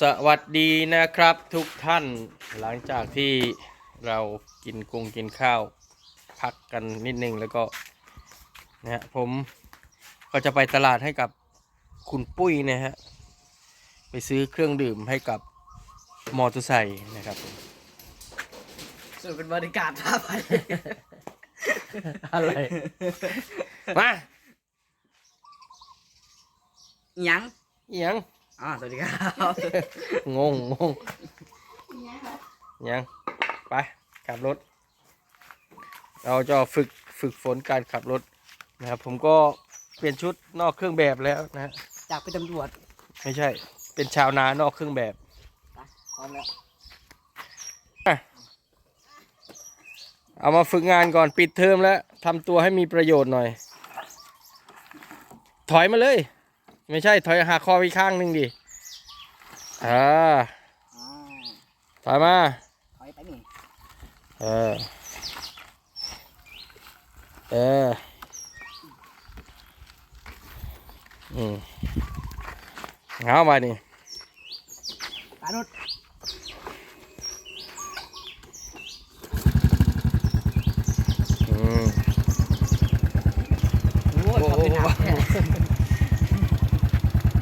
สวัสดีนะครับทุกท่านหลังจากที่เรากินกงกินข้าว พักกันนิดนึงแล้วก็นะฮะผมก็จะไปตลาดให้กับคุณปุ้ยนะฮะ ไปซื้อเครื่องดื่มให้กับมอเตอร์ไซค์นะครับส่วนเป็นบริการท่าไป อะไร มายังอิหยัง อ๋อสวัสดีครับ งงงงยัง ไปขับรถ เราจะฝึกฝึกฝนการขับรถนะครับผมก็เปลี่ยนชุดนอกเครื่องแบบแล้วนะฮะจากเป็นตำรวจไม่ใช่ เป็นชาวนานอกเครื่องแบบนะพร้อมแล้วเอามาฝึกงานก่อนปิดเทอมแล้วทำตัวให้มีประโยชน์หน่อย ถอยมาเลย ไม่ใช่ถอยหาคอไปข้างหนึ่งดิอ่าอ๋อถอยมาถอยไปนี่เออเอออืมเอามานี่ปานุษ อืม โอ้ยขอบคุณครั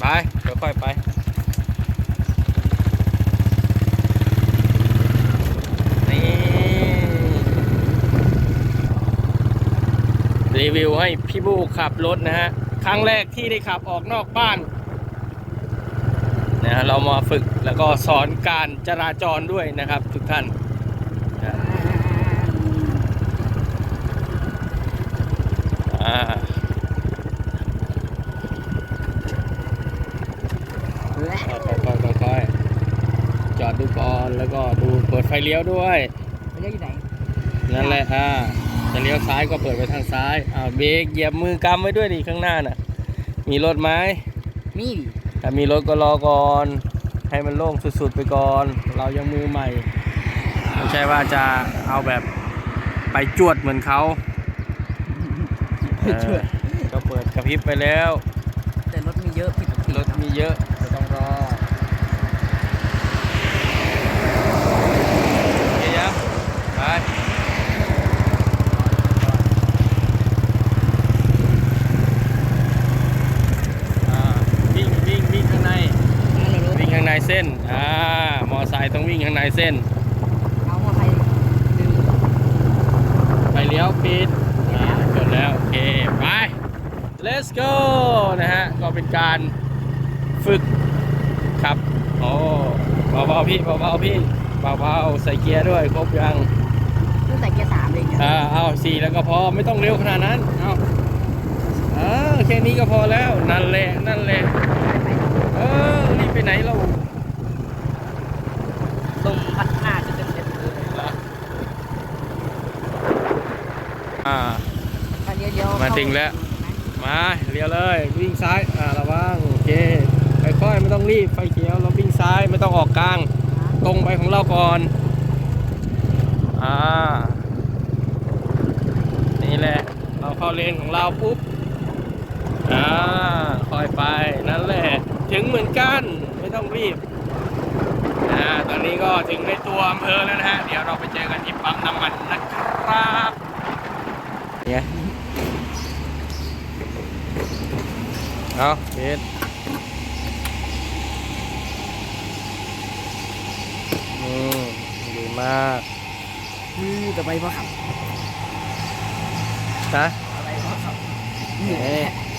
บ ไปค่อยๆไป นี่ รีวิวให้พี่บูขับรถนะฮะ ครั้งแรกที่ได้ขับออกนอกบ้านนะฮะเรามาฝึกแล้วก็สอนการจราจรด้วยนะครับทุกท่านอ่า ค่อยๆค่อยๆค่อยๆจอ ดดูก่อนแล้วก็ดูเปิดไฟเลี้ยวด้วยไปเรียกอยู่ไหนนั่นแหละอ่าจะเลี้ยวซ้ายก็เปิดไปทางซ้ายอ่าเบรกเหยียบมือกำไว้ด้วยดิข้างหน้าน่ะ มีรถไหมมีดิถ้ามีรถก็รอก่อน ให้มันโล่งสุดๆไปก่อน เรายังมือใหม่ไม่ใช่ว่าจะเอาแบบไปจวดเหมือนเขาไปช่วยเออก็เปิดกระพริบไปแล้ว แต่รถมีเยอะผิดปกติรถมีเยอะไม่ต้องรอโอเคยังไปอ่าวิ่งวิ่งวิ่งข้างใน นั่นเลยรถ วิ่งข้างในเส้น อ่า มอไซค์ต้องวิ่งข้างในเส้น เอามาไปดึงไปเลี้ยวปิดอ่าจดแล้ว โอเค ไป let's go นะฮะ ก็เป็นการฝึกขับ โอ้เบาๆพี่เบาๆพี่เบาๆใส่เกียร์ด้วย ครบยังตั้งแต่เกียร์สามเลยเนี่ยอ่าเอาสี่แล้วก็พอ ไม่ต้องเร็วขนาดนั้น เอาเออแค่นี้ก็พอแล้ว นั่นแหละ นั่นแหละเออรีบไปไหนเรา ลงพัดหน้าจะเต็มเต็มเลยอ่าอันเดียวเดียวมาถึงแล้ว มาเลี้ยวเลยวิ่งซ้ายอ่าระวังโอเคค่อยๆไม่ต้องรีบไฟเขียวเราวิ่งซ้ายไม่ต้องออกกลาง ตรงไปของเราก่อนอ่านี่แหละเราเข้าเลนของเราปุ๊บอ่าค่อยไปนั่นแหละ ถึงเหมือนกันไม่ต้องรีบ อ่าตอนนี้ก็ถึงในตัวอำเภอแล้วนะฮะ เดี๋ยวเราไปเจอกันที่ปั๊มน้ำมันนะครับเนี่ยเอาเฮ็ดอืมดีมากคือต่อไปพ่อขับนะต่อไปพ่อขับเ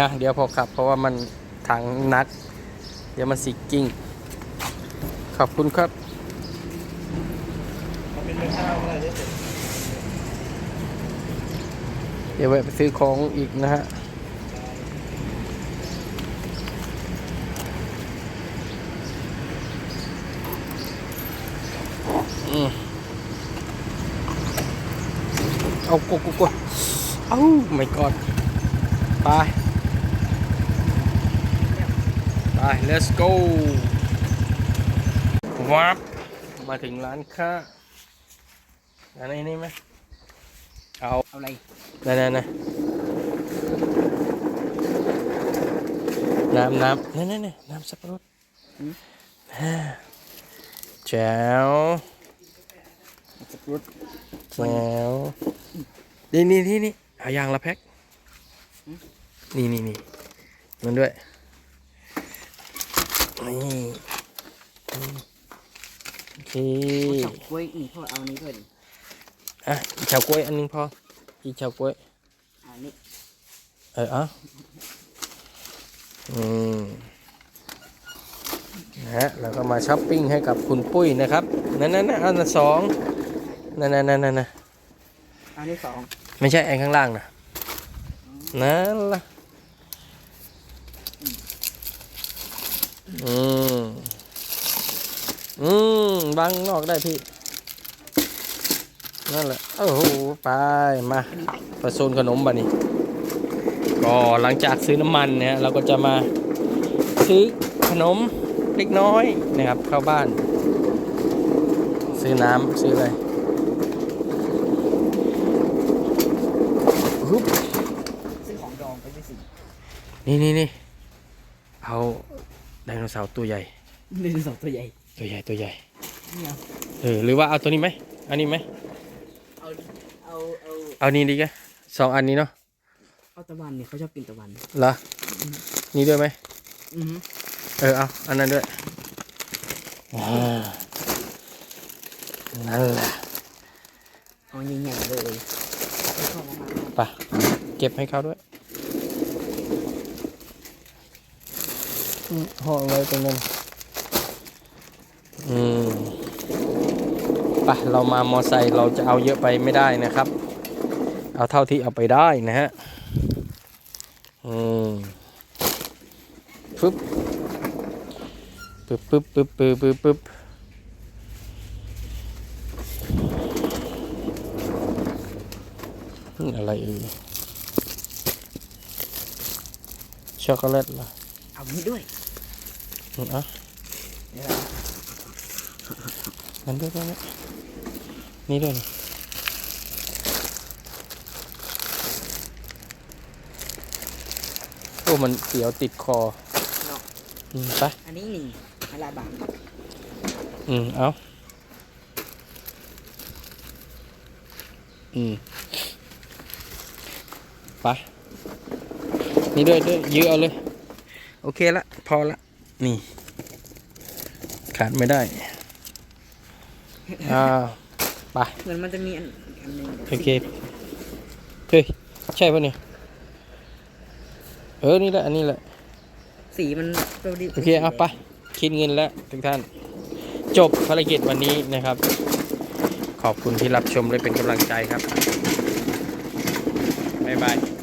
นะเดี๋ยวพอขับ เพราะว่ามันถังนัก เดี๋ยวมันสิกิ้ง ขอบคุณครับเดี๋ยวแวะไปซื้อของอีกนะฮะเอากูกูกูเอ้าไม่กอดไป let's go วับมาถึงร้านค้าร้านนี้ไหมเอาเอาอะไรนั่นนั่นนั่นน้ำน้ำนั่นนั่นนั่นน้ำสับปะรดอ่าแจ๋วสกรุตแจ๋วนี่นี่นี่นี่เอายางละแพ็คนี่นี่นี่มันด้วย นี่โอเคชอบกล้วยนี่พ่อเอานี้ด้วยดิอะอีกเฉากล้วยอันหนึงพออีกเฉากล้วยอันนี้เออเอาอืมนะฮะแล้วก็มาช้อปปิ้งให้กับคุณปุ้ยนะครับนั่นนั่นนั่นอันละสองนั่นนั่นนั่นนั่นนะอันนี้สองไม่ใช่ไอ้ข้างล่างนะนั่นล่ะ อืม อืมบางนอกได้พี่ นั่นแหละ โอ้โห ไป มาประโซนขนมบะนี่ก็หลังจากซื้อน้ำมันเนี่ยเราก็จะมาซื้อขนมเล็กน้อยนะครับ เข้าบ้าน ซื้อน้ำซื้ออะไรฮึบซื้อของดองไปด้วยสินี่นี่นี่เอา ไดโนเสาร์ตัวใหญ่หนึ่งสองตัวใหญ่ ตัวใหญ่ตัวใหญ่เนี่ยเออหรือว่าเอาตัวนี้ไหมอันนี้ไหมเอาเอาเอาเอานี่ดีกะสองอันนี้เนาะเอาตะวันเนี่ยเขาชอบกินตะวันเหรอนี่ด้วยไหมอือฮึเออเอาอันนั้นด้วยอ่านั่นแหละเอาใหญ่ๆเลยเอาเข้ามามาไปเก็บให้เขาด้วยอืม ห่อไว้ตรงนั้น อืมไปเรามามอไซค์เราจะเอาเยอะไปไม่ได้นะครับ เอาเท่าที่เอาไปได้นะฮะ อืมปึ๊บปึ๊บปึ๊บปึ๊บปึ๊บปึ๊บปึ๊บอืมอะไรเอ่ยช็อกโกแลตเหรอเอานี้ด้วย อืมเอะเดี๋ยมันด้วยด้วยนะนี่ด้วยนี่โอ้ มันเสียวติดคอเนาะอืมไป อันนี้หนึ่งห้าบาอืม เอาอืม ไป นี่ด้วยด้วยยื้อเอาเลย โอเคละ พอละ นี่ ขาดไม่ได้ อ่าไปเหมือนมันจะมีอันอันหนึงโอเคเฮ้ยใช่ปะเนี่ย เออ นี่แหละ อันนี้แหละ สีมันเปรี้ยวดิโอเค เอาไป คิดเงินแล้วทุกท่าน จบภารกิจวันนี้นะครับ ขอบคุณที่รับชมและเป็นกำลังใจครับ บ๊ายบาย